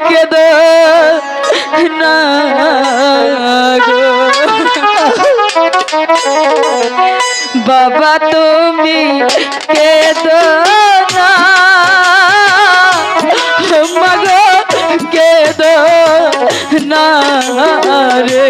কেদ না বাবা তুমি কেদ না? মগ কেদ না রে?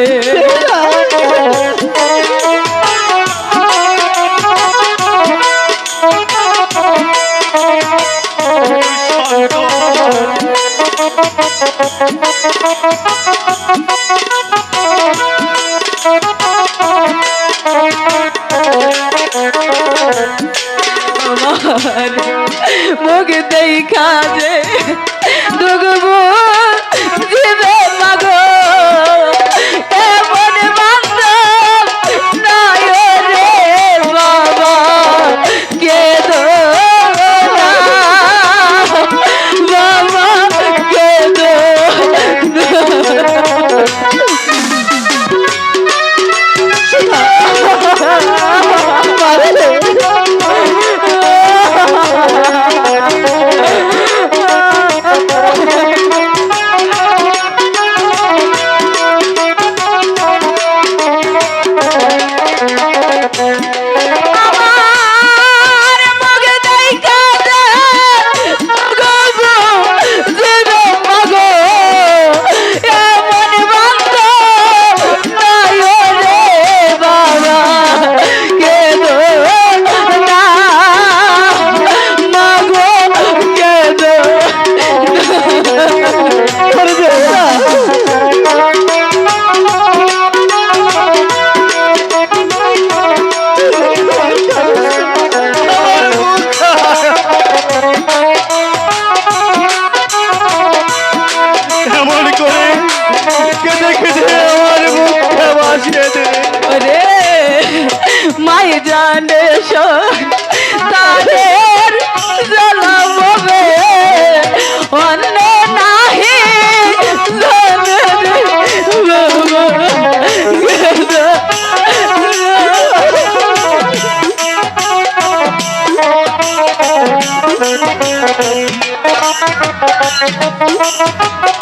আমার মুখ দেখাজে দুগবো জানে তাদের জলবে অন্য নাহি Thank you.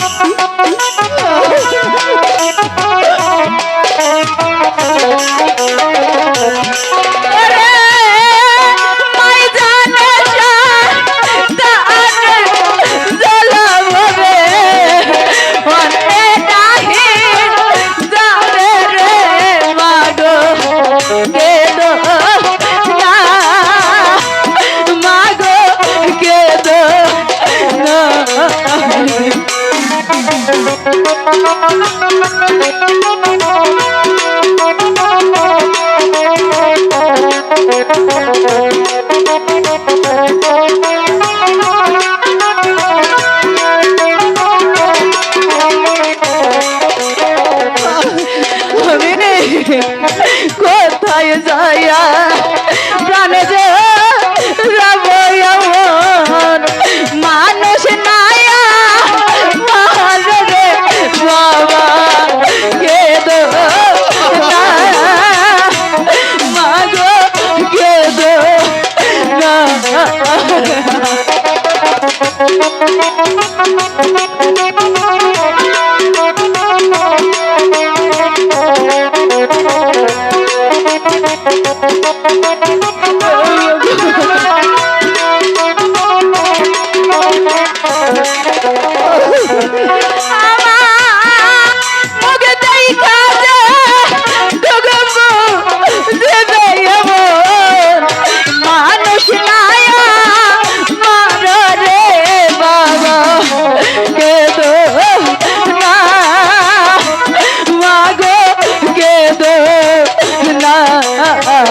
কোথায় যায়া জানে যে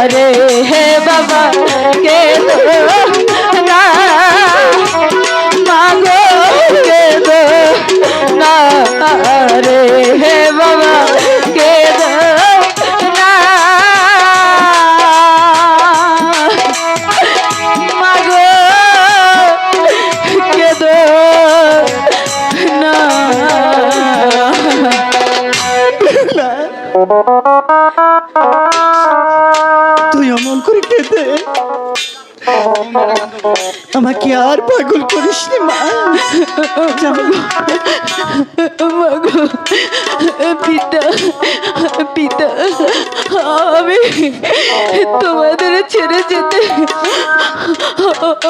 अरे है बाबा के दो ना मांगो के दो ना अरे है बाबा के दो ना मांगो के दो ना ना এমন করে খেতে আমাকে আর পাগল করিস নি, মা। পিতা পিতা, আমি তোমাদের ছেড়ে যেতে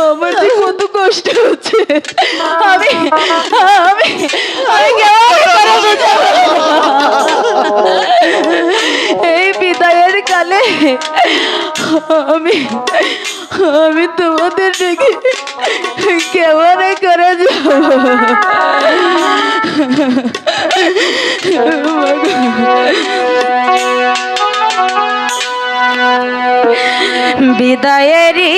আমার যে কত কষ্ট হচ্ছে। আমি আমি এই বিদায়ের কালে আমি আমি তোমাদের দেখে কেমন করে যাব? বিদায়েরই